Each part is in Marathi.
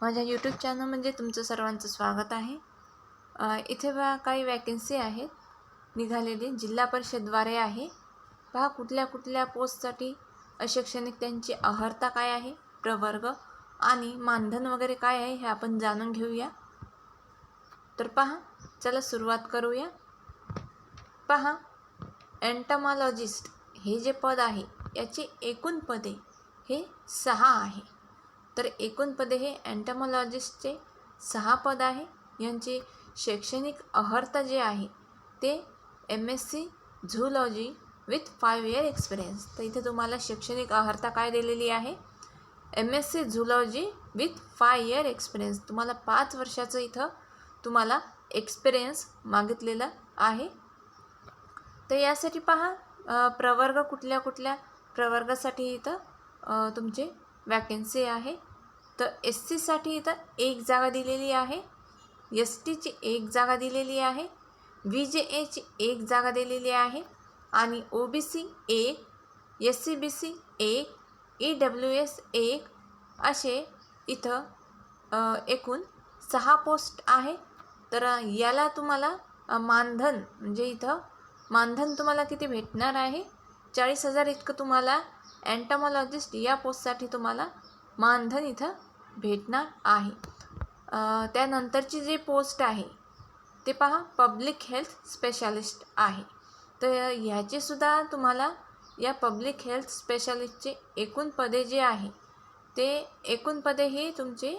माझ्या यूट्यूब चॅनल म्हणजे तुमचं सर्वांचं स्वागत आहे. इथे बा काही वॅकेन्सी आहेत. निघालेली. जिल्हा परिषदद्वारे आहे. पहा कुठल्या कुठल्या पोस्टसाठी शैक्षणिक त्यांची अर्हता काय आहे? प्रवर्ग आणि मानधन वगैरे काय आहे हे आपण जाणून घेऊया. तर पहा चला सुरुवात करूया. पहा एन्टमॉलॉजिस्ट हे जे पद आहे याचे एकूण पदे हे सहा आहे. तर एकूण पदे हे अँटमॉलॉजिस्टचे सहा पद आहे. यांची शैक्षणिक अर्हता जे आहे ते M S C zoology with five year experience तर इथे तुम्हाला शैक्षणिक अर्हता काय दिलेली आहे? M S C zoology with five year experience तुम्हाला पाच वर्षाचं इथं तुम्हाला एक्सपिरियन्स मागितलेलं आहे. तर यासाठी पहा प्रवर्ग कुठल्या कुठल्या प्रवर्गासाठी इथं तुमचे वॅकेन्सी आहे. तर एस सीसाठी इथं एक जागा दिलेली आहे. एस टीची एक जागा दिलेली आहे. व्ही जे एची एक जागा दिलेली आहे. आणि ओ बी सी एक एस सी बी सी एक ई डब्ल्यू एस एक असे इथं एकूण सहा पोस्ट आहे. तर याला तुम्हाला मानधन म्हणजे इथं मानधन तुम्हाला किती भेटणार आहे? चाळीस हजार इतकं तुम्हाला अँटमॉलॉजिस्ट या पोस्टसाठी तुम्हाला मानधन इथं भेटणार आहे. त्यानंतरची जी पोस्ट आहे ते पहा पब्लिक हेल्थ स्पेशालिस्ट आहे. तर ह्याचेसुद्धा तुम्हाला या पब्लिक हेल्थ स्पेशालिस्टचे एकूण पदे जे आहे ते एकूण पदे ही तुमचे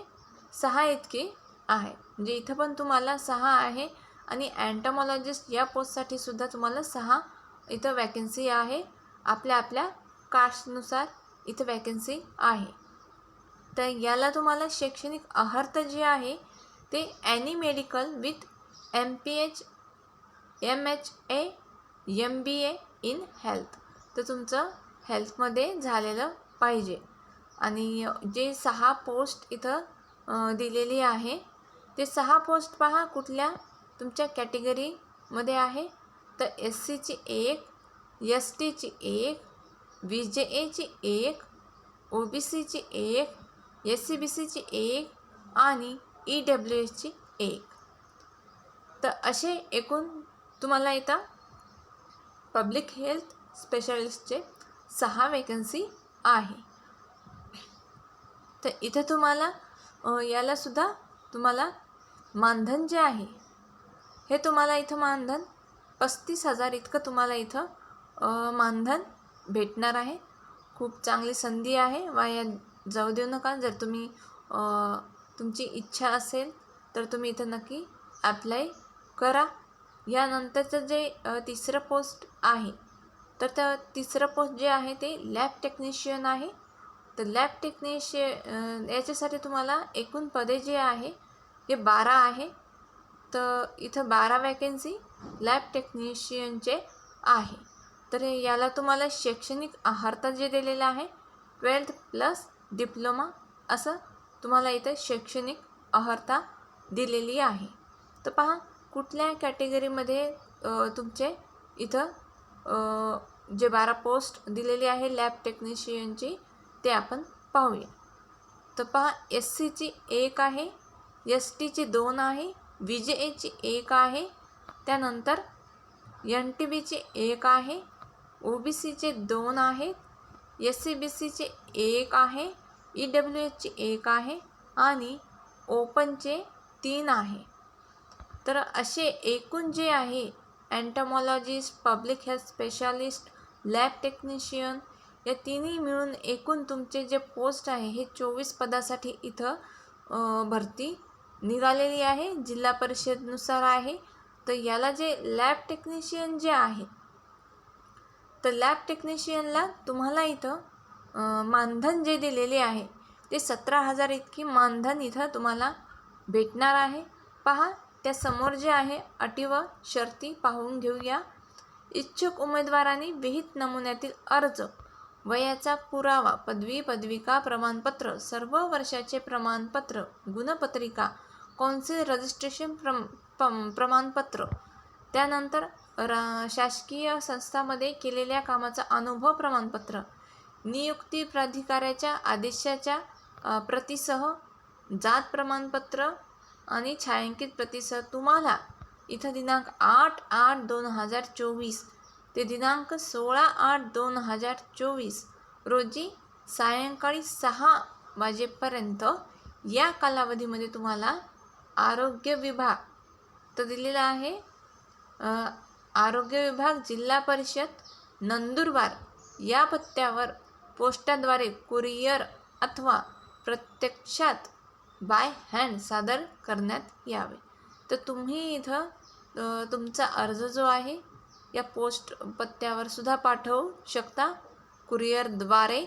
सहा इतके आहे म्हणजे इथं पण तुम्हाला सहा आहे आणि अँटमॉलॉजिस्ट या पोस्टसाठी सुद्धा तुम्हाला सहा इथं वॅकन्सी आहे. आपल्या आपल्या कास्टनुसार इथं वॅकन्सी आहे. तर याला तुम्हाला शैक्षणिक अर्हता जे आहे ते any medical with M P H M H A M B A in health तर तुमचं हेल्थमध्ये झालेलं पाहिजे. आणि जे सहा पोस्ट इथं दिलेली आहे ते सहा पोस्ट पहा कुठल्या तुमच्या कॅटेगरीमध्ये आहे. तर एस सीची एक एस टीची एक व्ही जे एची एक ओ बी सीची एक एस सी बी सीची एक आणि ई डब्ल्यू एसची एक. तर असे एकूण तुम्हाला इथं पब्लिक हेल्थ स्पेशालिस्टचे सहा वेकन्सी आहे. तर इथं तुम्हाला यालासुद्धा तुम्हाला मानधन जे आहे हे तुम्हाला इथं मानधन पस्तीस हजार इतकं तुम्हाला इथं मानधन भेटणार आहे. खूप चांगली संधी आहे. वाया जाऊ देऊ नका. जर तुम्ही तुमची इच्छा असेल तर तुम्ही इथं नक्की ॲप्लाय करा. यानंतरचं जे तिसरं पोस्ट आहे तर त्या तिसरं पोस्ट जे आहे ते लॅब टेक्निशियन आहे. तर लॅब टेक्निशियन याच्यासाठी तुम्हाला एकूण पदे जे आहे हे बारा आहे. तर इथं बारा वॅकेन्सी लॅब टेक्निशियनचे आहे. तर याला तुम्हाला शैक्षणिक अर्हता जे दिलेलं आहे ट्वेल्थ प्लस डिप्लोमा असं तुम्हाला इथं शैक्षणिक अर्हता दिलेली आहे. तर पहा कुठल्या कॅटेगरीमध्ये तुमचे इथं जे बारा पोस्ट दिलेली आहे लॅब टेक्निशियनची ते आपण पाहूया. तर पहा एस सीची एक आहे एस टीची दोन आहे व्ही जे एची एक आहे त्यानंतर एन टी बीची एक आहे ओ बी सीचे दोन आहेत एस सी बी सीचे एक आहे ई डब्ल्यू एचचे एक आहे आणि ओपनचे तीन आहे. तर असे एकूण जे आहे entomologist public health specialist lab technician या तिन्ही मिळून एकूण तुमचे जे पोस्ट आहे हे चोवीस पदासाठी इथं भरती निघालेली आहे. जिल्हा परिषदनुसार आहे. तर याला जे लॅब टेक्निशियन जे आहे तर लॅब टेक्निशियनला तुम्हाला इथं मानधन जे दिलेले आहे ते सतरा हजार इतकी मानधन इथं तुम्हाला भेटणार आहे. पहा त्यासमोर जे आहे अटी व शर्ती पाहून घेऊया. इच्छुक उमेदवारांनी विहित नमुन्यातील अर्ज वयाचा पुरावा पदवी पदविका प्रमाणपत्र सर्व वर्षाचे प्रमाणपत्र गुणपत्रिका कौन्सिल रजिस्ट्रेशन प्रम पम प्रमाणपत्र त्यानंतर रा शासकीय संस्थामध्ये केलेल्या कामाचा अनुभव प्रमाणपत्र नियुक्ती प्राधिकाऱ्याच्या आदेशाच्या प्रतिसह प्रतीसह जात प्रमाणपत्र आणि छायांकित प्रतिसह तुम्हाला इथं दिनांक आठ आठ दोन हजार चोवीस ते दिनांक सोळा आठ दोन हजार चोवीस रोजी सायंकाळी सहा वाजेपर्यंत या कालावधीमध्ये तुम्हाला आरोग्य विभाग तर दिलेला आहे. आरोग्य विभाग जिल्हा परिषद नंदुरबार या पत्त्यावर पोस्टाद्वारे कुरिअर अथवा प्रत्यक्षात बाय हँड सादर करण्यात यावे. तर तुम्ही इथं तुमचा अर्ज जो आहे या पोस्ट पत्त्यावर सुद्धा पाठवू शकता. कुरिअरद्वारे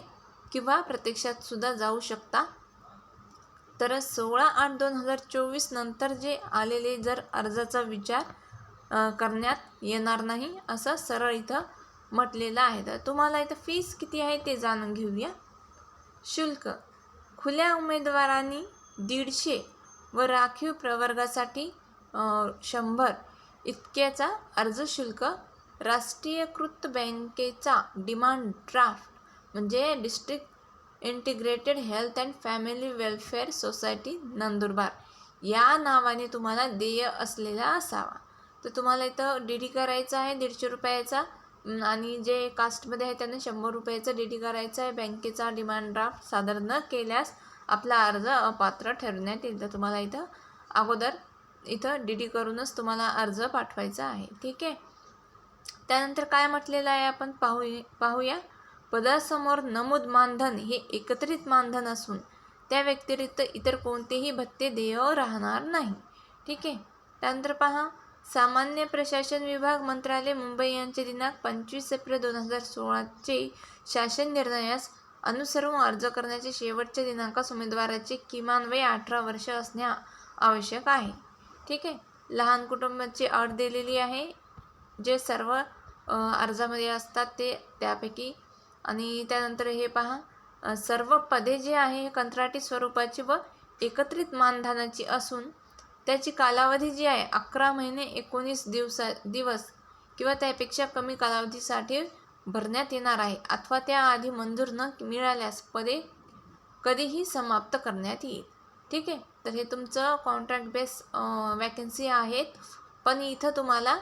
किंवा प्रत्यक्षात सुद्धा जाऊ शकता. तर सोळा आठ दोन हजार चोवीस नंतर जे आलेले जर अर्जाचा विचार करण्यात येणार नाही असं सरळ इथं म्हटलेलं आहे. तर तुम्हाला इथं फीस किती आहे ते जाणून घेऊया. शुल्क. खुल्या उमेदवारांनी दीडशे व राखीव प्रवर्गासाठी शंभर इतक्याचा अर्ज शुल्क राष्ट्रीयकृत बँकेचा डिमांड ड्राफ्ट म्हणजे district integrated health and family welfare society Nandurbar. या नावाने तुम्हाला देय असलेला असावा. तर तुम्हाला इथं डी डी करायचं आहे दीडशे रुपयाचा. आणि जे कास्टमध्ये आहे त्यांना शंभर रुपयाचा डी डी करायचा आहे. बँकेचा डिमांड ड्राफ्ट सादर न केल्यास आपला अर्ज अपात्र ठरवण्यात येईल. तर तुम्हाला इथं अगोदर इथं डी डी करूनच तुम्हाला अर्ज पाठवायचा आहे. ठीक आहे? त्यानंतर काय म्हटलेलं आहे आपण? पाहू पाहूया. पदासमोर नमूद मानधन हे एकत्रित मानधन असून त्या व्यतिरिक्त इतर कोणतेही भत्ते देय राहणार नाही. ठीक आहे? त्यानंतर पहा. सामान्य प्रशासन विभाग मंत्रालय मुंबई यांचे दिनांक पंचवीस एप्रिल दोन हजार सोळाचे शासन निर्णयास अनुसरून अर्ज करण्याचे शेवटच्या दिनांकास उमेदवाराचे किमान वय अठरा वर्ष असणे आवश्यक आहे. ठीक आहे? लहान कुटुंबाची अट दिलेली आहे. जे सर्व अर्जामध्ये असतात ते त्यापैकी. आणि त्यानंतर हे पहा सर्व पदे जे आहे हे कंत्राटी स्वरूपाची व एकत्रित मानधनाची असून त्याची कालावधी जी आहे अकरा महिने एकोणीस दिवसा दिवस किंवा त्यापेक्षा कमी कालावधीसाठी भरण्यात येणार आहे. अथवा त्याआधी मंजूर न मिळाल्यास पदे कधीही समाप्त करण्यात येईल. ठीक आहे? तर हे तुमचं कॉन्ट्रॅक्ट बेस वॅकन्सी आहेत. पण इथं तुम्हाला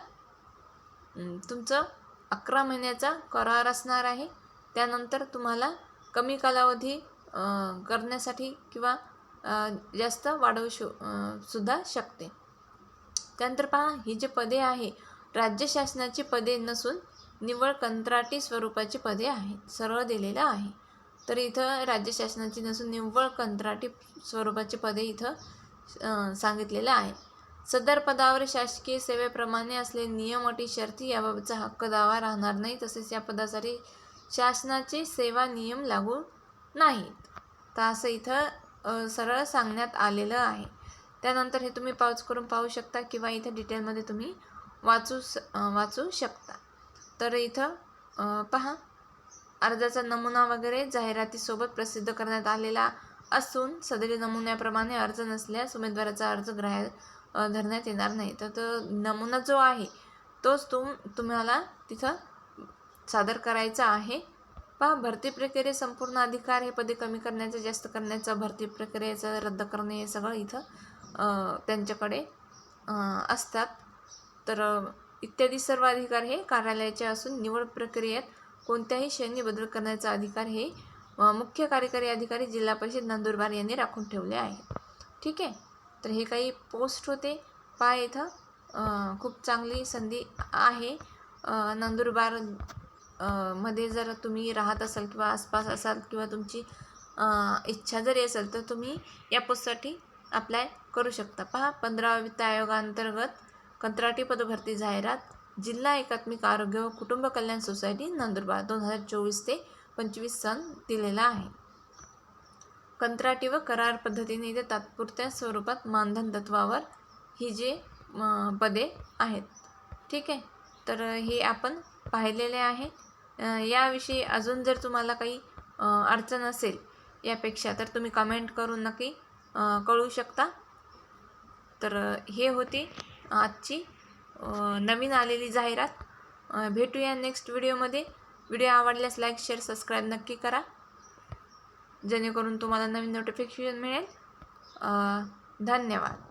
तुमचं अकरा महिन्याचा करार असणार आहे. त्यानंतर तुम्हाला कमी कालावधी करण्यासाठी किंवा जास्त वाढवू शो सुद्धा शकते. त्यानंतर पहा ही जी पदे आहे राज्य शासनाची पदे नसून निव्वळ कंत्राटी स्वरूपाची पदे आहेत सरळ दिलेलं आहे. तर इथं राज्य शासनाची नसून निव्वळ कंत्राटी स्वरूपाची पदे इथं सांगितलेलं आहे. सदर पदावर शासकीय सेवेप्रमाणे असलेले नियम अटी शर्ती याबाबतचा हक्क दावा राहणार नाही तसेच या पदासाठी शासनाचे सेवा नियम लागू नाहीत. तर असं इथं सरळ सांगण्यात आलेलं आहे. त्यानंतर हे तुम्ही पाऊच करून पाहू शकता किंवा इथं डिटेलमध्ये तुम्ही वाचू स वाचू शकता. तर इथं पहा. अर्जाचा नमुना वगैरे जाहिरातीसोबत प्रसिद्ध करण्यात आलेला असून सदरी नमुन्याप्रमाणे अर्ज नसल्यास उमेदवाराचा अर्ज ग्राह्य धरण्यात येणार नाही. तर तो नमुना जो आहे तोच तुम तुम्हाला तिथं सादर करायचा आहे. पहा भरती प्रक्रिये संपूर्ण अधिकार हे पदे कमी करण्याचं जास्त करण्याचं भरती प्रक्रियेचं रद्द करणे हे सगळं इथं त्यांच्याकडे असतात. तर इत्यादी सर्व अधिकार हे कार्यालयाचे असून निवड प्रक्रियेत कोणत्याही श्रेणी बदल करण्याचा अधिकार हे मुख्य कार्यकारी अधिकारी जिल्हा परिषद नंदुरबार यांनी राखून ठेवले आहे. ठीक आहे? तर हे काही पोस्ट होते. पहा इथं खूप चांगली संधी आहे. नंदुरबार मध्ये जर तुम्ही राहत असाल किंवा आसपास असाल किंवा तुमची इच्छा जरी असेल तर तुम्ही या पोस्टसाठी अप्लाय करू शकता. पहा पंधरा वित्त आयोगांतर्गत कंत्राटी पदभरती जाहिरात जिल्हा एकात्मिक आरोग्य व कुटुंब कल्याण सोसायटी नंदुरबार. दोन हजार चोवीस ते पंचवीस सन दिलेला आहे. कंत्राटी व करार पद्धतीने इथे तात्पुरत्या स्वरूपात मानधन तत्वावर ही जे पदे आहेत. ठीक आहे? तर हे आपण पाहिलेले आहे याविषयी अजून जर तुम्हाला काही अडचण असेल यापेक्षा तर तुम्ही कमेंट करून नक्की कळू कळवू शकता. तर हे होती आजची नवीन आलेली जाहिरात. भेटूया नेक्स्ट व्हिडिओमध्ये व्हिडिओ आवडल्यास लाईक शेअर सबस्क्राईब नक्की करा. जेणेकरून तुम्हाला नवीन नोटिफिकेशन मिळेल. धन्यवाद.